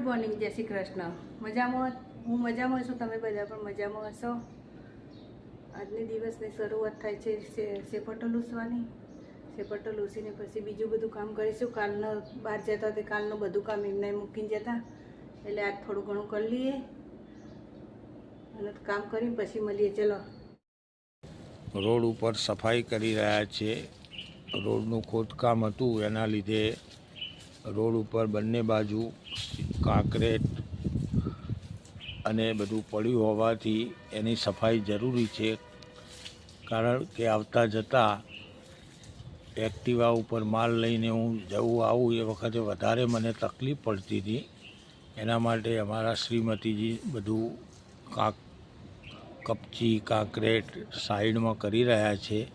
Good morning, જય શ્રી કૃષ્ણ. મજામાં? હું મજામાં છું, તમે બધા પણ મજામાં હશો? આજની દિવસની શરૂઆત થાય છે સેપટો લૂસવાની. સેપટો લૂસીને પછી બીજું બધું કામ કરીશું. કાલનો બહાર જતા તે કાલનું બધું કામ એમને મૂકીને જતા. એટલે આજ થોડું ઘણું કરી લઈએ. અને કામ કરી પછી મળીએ. ચલો. રોડ ઉપર સફાઈ કરી રહ્યા છે. રોડનું ખોદકામ હતું, એના લીધે રોડ ઉપર બંને બાજુ કાંકરેટ અને બધું પડ્યું હોવાથી એની સફાઈ જરૂરી છે. કારણ કે આવતા જતાં એક્ટિવા ઉપર માલ લઈને હું જવું, આવું એ વખતે વધારે મને તકલીફ પડતી હતી. એના માટે અમારા શ્રીમતીજી બધું કાંક, કપચી કાંકરેટ સાઈડમાં કરી રહ્યા છે.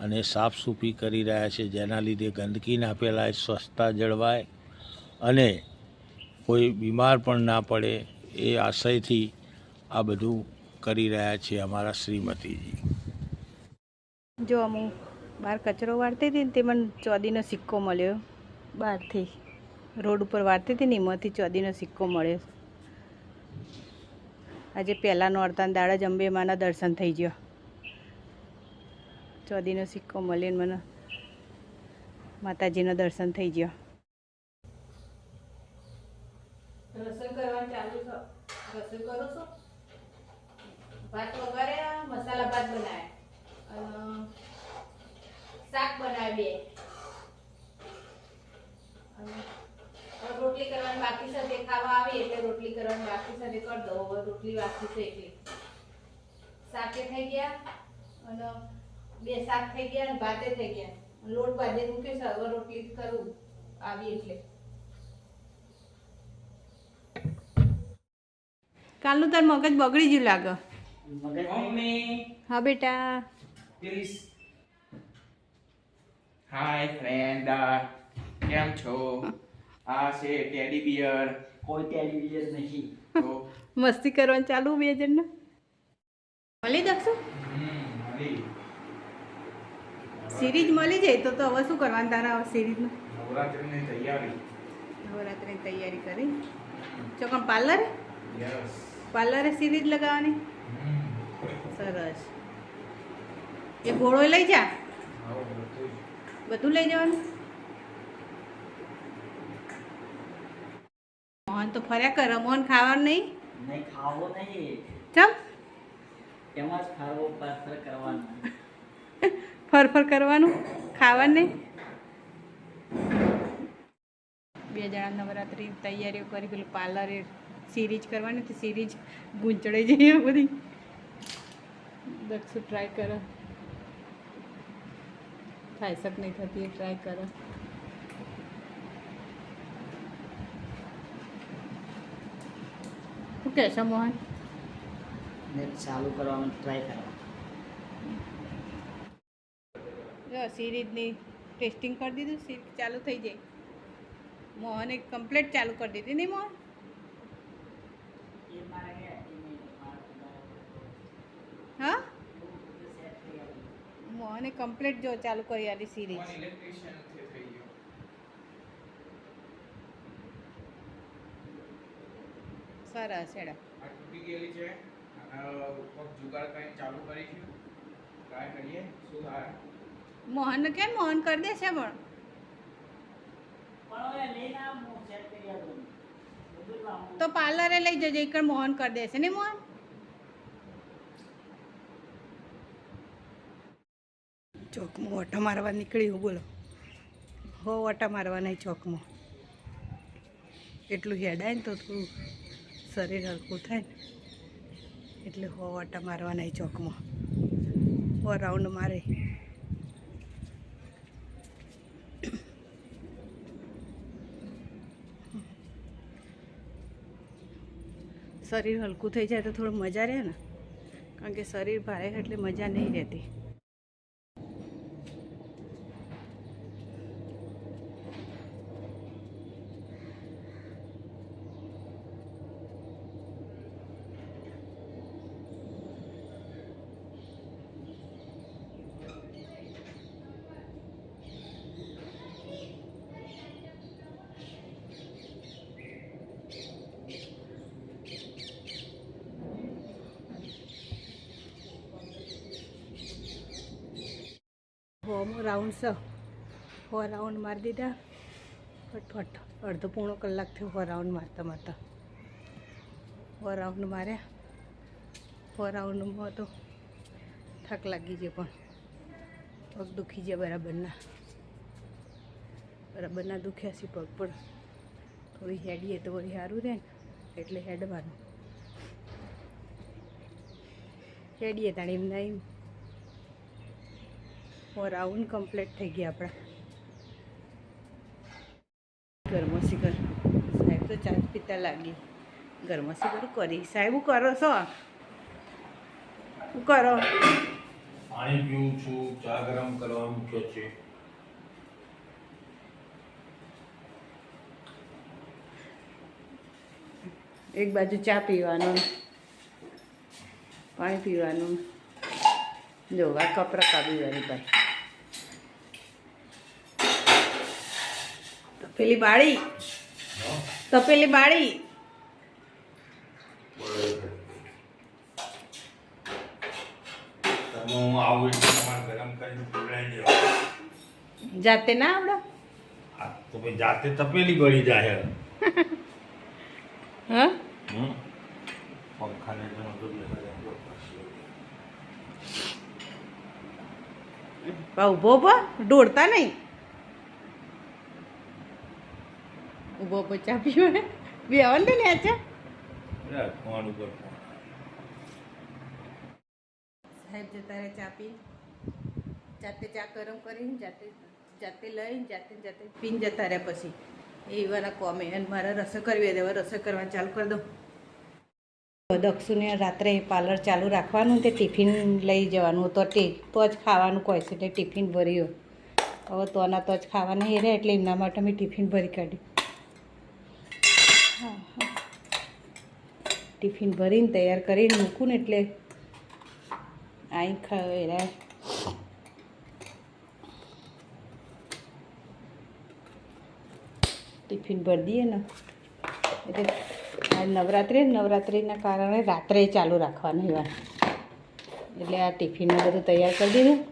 અને સાફસૂફી કરી રહ્યા છે, જેના લીધે ગંદકી ના ફેલાય સ્વચ્છતા જળવાય અને કોઈ બીમાર પણ ના પડે એ આશયથી આ બધું કરી રહ્યા છે અમારા શ્રીમતીજી. જો હું બહાર કચરો વાળતી હતી ને તે મને ચોદીનો સિક્કો મળ્યો, બહારથી. રોડ ઉપર વાળતી હતી ને એમાંથી ચોદીનો સિક્કો મળ્યો. આજે પહેલાં નોરતાના દાડા જંબેમાના દર્શન થઈ ગયો. ચોદીનો સિક્કો મળીને મને માતાજીનો દર્શન થઈ ગયો. રસોઈ કરવાનું ચાલુ છે? રસોઈ કરું છું? ભાત વઘાર્યા, મસાલા ભાત બનાવ્યા શાક બનાવે બે. અને, હવે રોટલી કરવાની બાકી સાથે ખાવા આવી એટલે રોટલી કરવાની બાકી સાથે કરી દઉં. રોટલી બાકી છે એટલે. શાકે થઈ ગયા. અને બે શાક થઈ ગયા અને ભાતે થઈ ગયા. લોટ બાંધી મૂક્યો છે હવે રોટલી કરું. આવી એટલે. કાલનું તાર મગજ બગડી ગયું લાગે. હા બેટા. હાય ફ્રેન્ડ કેમ છો? આ છે ટેડી બિયર કોઈ ટેલિવિઝન નહીં. મસ્તી કરવાનું ચાલુ બે જણને. મળી શકશું હમ અરે સિરીઝ મળી જાય તો તો હવે શું કરવાનું તારા સિરીઝમાં નવરાત્રિની તૈયારી. નવરાત્રિની તૈયારી કરી. ચોકણ પાર્લર યસ પાર્લરે સિરીઝ લગાવવાની? સરસ. એ ઘોડો લઈ જા? બધું લઈ જવાનું? મોહન તો ફર્યા કર. મોહન ખાવાનું નહીં? નહીં ખાવો નહીં. ચમ? એમાં જ ખાવો પાછળ કરવાનું? ફર ફર કરવાનું ખાવાને. બે જણા નવરાત્રિ તૈયારીઓ કરી પેલું પાર્લરે સિરીજ કરવાની તો સિરીજ ગૂંચળાઈ જઈએ બધી. દક્ષુ ટ્રાય કરો. થાય શક નહીં થતી એ ટ્રાય કરો. શું કહેશો મોહન? ચાલુ કરવાનું ટ્રાય કરવા. સિરીજની ટેસ્ટિંગ કરી દીધું સિરીજ ચાલુ થઈ જાય. મોહને કમ્પ્લેટ ચાલુ કરી દીધી નહીં મોહન? હા મોહને કમ્પ્લેટ જો ચાલુ કરી આલી સિરીજ. ઇલેક્ટ્રિશિયન થઈ સરસ હેડા. તૂટી ગયેલી છે. અને જુગાડ કઈ ચાલુ કરીશું ટ્રાય કરીએ શું થાય? મોહનને કેમ મોહન કરી દેશે પણ? તો પાર્લરે લઈ જજો એક મોહન કરી દેશે ને મોહન? ચોકમાં ઓટા મારવા નીકળ્યું બોલો. હો ઓટા મારવા નહીં ચોકમાં. એટલું હેડાય ને તો થોડું શરીર હલકું થાય ને. એટલે હો ઓટા મારવા નહીં ચોકમાં. હો રાઉન્ડ મારે. શરીર હલકું થઈ જાય તો થોડું મજા રહે ને. કારણ કે શરીર ભારે એટલે મજા નહીં રહેતી. સોમાં રાઉન્ડ છે. હો રાઉન્ડ મારી દીધા. ફટફટ. અડધો પોણો કલાક થયો હો રાઉન્ડ મારતા મારતા. સો રાઉન્ડ માર્યા. સો રાઉન્ડમાં તો થાક લાગી જાય પણ. પગ દુખી જાય બરાબરના. બરાબરના દુખ્યા છે પગ પણ. થોડી હેડીએ તો વળી સારું રહે ને. એટલે હેડવાનું. હેડીએ તાણી એમ ના એમ. રાઉન્ડ કમ્પ્લીટ થઈ ગયા આપણા. ઘરમાં શિખર સાહેબ તો ચા પીતા લાગી. ઘરમાં કરું? કરી. સાહેબ હું કરો છો? શું કરો? પાણી પીવું છું ચા ગરમ કરવા મૂક્યો છે. એક બાજુ ચા પીવાનું પાણી પીવાનું. જો આ કપરા કાઢી વાળી ભાઈ. તપેલી બાળી? તપેલી બાળી? તમે હું આવું એટલે તમારે ગરમ કરીને પીવડાવી દેવા જાતે ના આવડે? આ તો ભાઈ જાતે તપેલી બળી જાય હા? હમ. પંખાને તો નહોતો બેસાડ્યો પછી. પા ઊભો ઊભો દોડતા નહીં? ઊભો ચાપ્યો બે આવન ને આચા ચા ફોન ઉપર સાહેબ જતા રહે ચા પી? જાતે ચા ગરમ કરીને જાતે જાતે લઈને જાતે જાતે પીન જતા રહ્યા પછી. એ વાળા કોમે અને મારે રસોઈ કરવી હોય તો હવે રસોઈ કરવાનું ચાલુ કરી દઉં દક્ષુને રાત્રે પાર્લર ચાલુ રાખવાનું તે ટિફિન લઈ જવાનું તો તે તો જ ખાવાનું કહે છે એટલે ટિફિન ભર્યું. હવે તોના તો જ ખાવાના એ રહે એટલે એમના માટે મેં ટિફિન ભરી કાઢ્યું હા, હા. ટિફિન ભરીને તૈયાર કરીને મૂકું ને એટલે આઈ ખરા ટિફિન ભરી દઈએ ને. એટલે આ નવરાત્રિ નવરાત્રિના કારણે રાત્રે ચાલુ રાખવાનું એવા. એટલે આ ટિફિનને બધું તૈયાર કરી દીધું.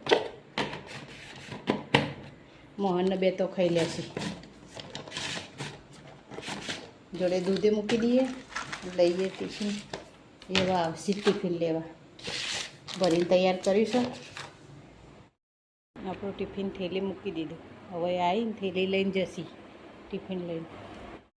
મોહનને બે તો ખાઈ લેશે. જોડે દૂધે મૂકી દઈએ, લઈએ ટિફિન. એવા આવશે ટિફિન લેવા. ભરીને તૈયાર કરીશું. આપણું ટિફિન થેલી મૂકી દીધું. હવે આવીને થેલી લઈને જશી. ટિફિન લઈને.